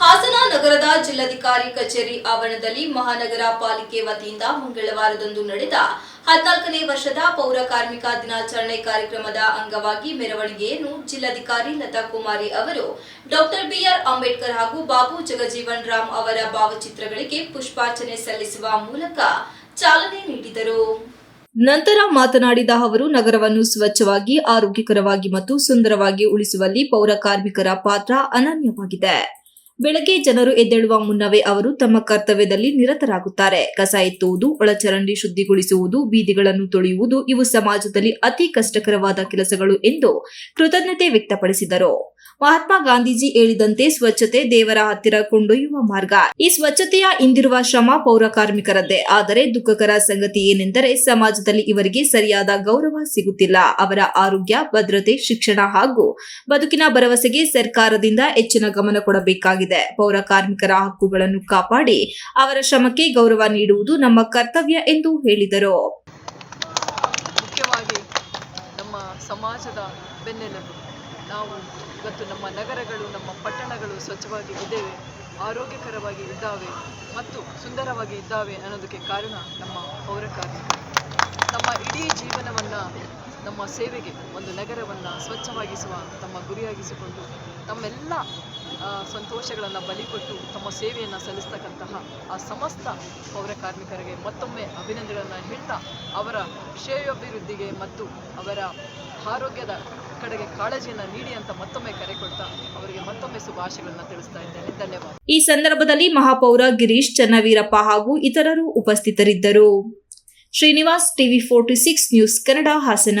ಹಾಸನ ನಗರದ ಜಿಲ್ಲಾಧಿಕಾರಿ ಕಚೇರಿ ಆವರಣದಲ್ಲಿ ಮಹಾನಗರ ಪಾಲಿಕೆ ವತಿಯಿಂದ ಮಂಗಳವಾರದಂದು ನಡೆದ ಹದಿನಾಲ್ಕನೇ ವರ್ಷದ ಪೌರ ಕಾರ್ಮಿಕ ದಿನಾಚರಣೆ ಕಾರ್ಯಕ್ರಮದ ಅಂಗವಾಗಿ ಮೆರವಣಿಗೆಯನ್ನು ಜಿಲ್ಲಾಧಿಕಾರಿ ಲತಾ ಕುಮಾರಿ ಅವರು, ಡಾಕ್ಟರ್ ಬಿಆರ್ ಅಂಬೇಡ್ಕರ್ ಹಾಗೂ ಬಾಬು ಜಗಜೀವನ್ ರಾಮ್ ಅವರ ಭಾವಚಿತ್ರಗಳಿಗೆ ಪುಷ್ಪಾರ್ಚನೆ ಸಲ್ಲಿಸುವ ಮೂಲಕ ಚಾಲನೆ ನೀಡಿದರು. ನಂತರ ಮಾತನಾಡಿದ ಅವರು, ನಗರವನ್ನು ಸ್ವಚ್ಛವಾಗಿ, ಆರೋಗ್ಯಕರವಾಗಿ ಮತ್ತು ಸುಂದರವಾಗಿ ಉಳಿಸುವಲ್ಲಿ ಪೌರ ಕಾರ್ಮಿಕರ ಪಾತ್ರ ಅನನ್ಯವಾಗಿದೆ. ಬೆಳಗ್ಗೆ ಜನರು ಎದ್ದೇಳುವ ಮುನ್ನವೇ ಅವರು ತಮ್ಮ ಕರ್ತವ್ಯದಲ್ಲಿ ನಿರತರಾಗುತ್ತಾರೆ. ಕಸ ಎತ್ತುವುದು, ಒಳಚರಂಡಿ ಶುದ್ಧಿಗೊಳಿಸುವುದು, ಬೀದಿಗಳನ್ನು ತೊಳೆಯುವುದು ಇವು ಸಮಾಜದಲ್ಲಿ ಅತಿ ಕಷ್ಟಕರವಾದ ಕೆಲಸಗಳು ಎಂದು ಕೃತಜ್ಞತೆ ವ್ಯಕ್ತಪಡಿಸಿದರು. ಮಹಾತ್ಮ ಗಾಂಧೀಜಿ ಹೇಳಿದಂತೆ ಸ್ವಚ್ಛತೆ ದೇವರ ಹತ್ತಿರ ಕೊಂಡೊಯ್ಯುವ ಮಾರ್ಗ. ಈ ಸ್ವಚ್ಛತೆಯ ಹಿಂದಿರುವ ಶ್ರಮ ಪೌರ ಕಾರ್ಮಿಕರದ್ದೇ. ಆದರೆ ದುಃಖಕರ ಸಂಗತಿ ಏನೆಂದರೆ ಸಮಾಜದಲ್ಲಿ ಇವರಿಗೆ ಸರಿಯಾದ ಗೌರವ ಸಿಗುತ್ತಿಲ್ಲ. ಅವರ ಆರೋಗ್ಯ, ಭದ್ರತೆ, ಶಿಕ್ಷಣ ಹಾಗೂ ಬದುಕಿನ ಭರವಸೆಗೆ ಸರ್ಕಾರದಿಂದ ಹೆಚ್ಚಿನ ಗಮನ ಕೊಡಬೇಕಾಗಿದೆ. ಪೌರ ಕಾರ್ಮಿಕರ ಹಕ್ಕುಗಳನ್ನು ಕಾಪಾಡಿ ಅವರ ಶ್ರಮಕ್ಕೆ ಗೌರವ ನೀಡುವುದು ನಮ್ಮ ಕರ್ತವ್ಯ ಎಂದು ಹೇಳಿದರು. ಮುಖ್ಯವಾಗಿ ನಮ್ಮ ಸಮಾಜದ ಬೆನ್ನೆಲುಬು. ನಾವು ಇವತ್ತು ನಮ್ಮ ನಗರಗಳು, ನಮ್ಮ ಪಟ್ಟಣಗಳು ಸ್ವಚ್ಛವಾಗಿ ಇದ್ದೇವೆ, ಆರೋಗ್ಯಕರವಾಗಿ ಇದ್ದಾವೆ ಮತ್ತು ಸುಂದರವಾಗಿ ಇದ್ದಾವೆ ಅನ್ನೋದಕ್ಕೆ ಕಾರಣ ನಮ್ಮ ಪೌರ ಕಾರ್ಮಿಕರು. ತಮ್ಮ ಇಡೀ ಜೀವನವನ್ನು, ನಮ್ಮ ಸೇವೆಗೆ ಒಂದು ನಗರವನ್ನು ಸ್ವಚ್ಛವಾಗಿಸುವ, ತಮ್ಮ ಗುರಿಯಾಗಿಸಿಕೊಂಡು ತಮ್ಮೆಲ್ಲ ಸಂತೋಷಗಳನ್ನು ಬಲಿಕೊಟ್ಟು ತಮ್ಮ ಸೇವೆಯನ್ನು ಸಲ್ಲಿಸ್ತಕ್ಕಂತಹ ಆ ಸಮಸ್ತ ಪೌರ ಕಾರ್ಮಿಕರಿಗೆ ಮತ್ತೊಮ್ಮೆ ಅಭಿನಂದನೆಗಳನ್ನು ಹೇಳ್ತಾ ಅವರ ಶ್ರೇಯೋಭಿವೃದ್ಧಿಗೆ ಮತ್ತು ಅವರ ಆರೋಗ್ಯದ ಕಡೆಗೆ ಕಾಳಜಿಯನ್ನು ನೀಡಿ ಅಂತ ಮತ್ತೊಮ್ಮೆ ಕರೆ ಕೊಡ್ತಾ ಅವರಿಗೆ ಮತ್ತೊಮ್ಮೆ ಶುಭಾಶಯಗಳನ್ನು ತಿಳಿಸ್ತಾ ಇದ್ದೇನೆ. ಧನ್ಯವಾದ. ಈ ಸಂದರ್ಭದಲ್ಲಿ ಮಹಾಪೌರ ಗಿರೀಶ್ ಚನ್ನವೀರಪ್ಪ ಹಾಗೂ ಇತರರು ಉಪಸ್ಥಿತರಿದ್ದರು. Srinivas TV forty six news Kannada Hassan.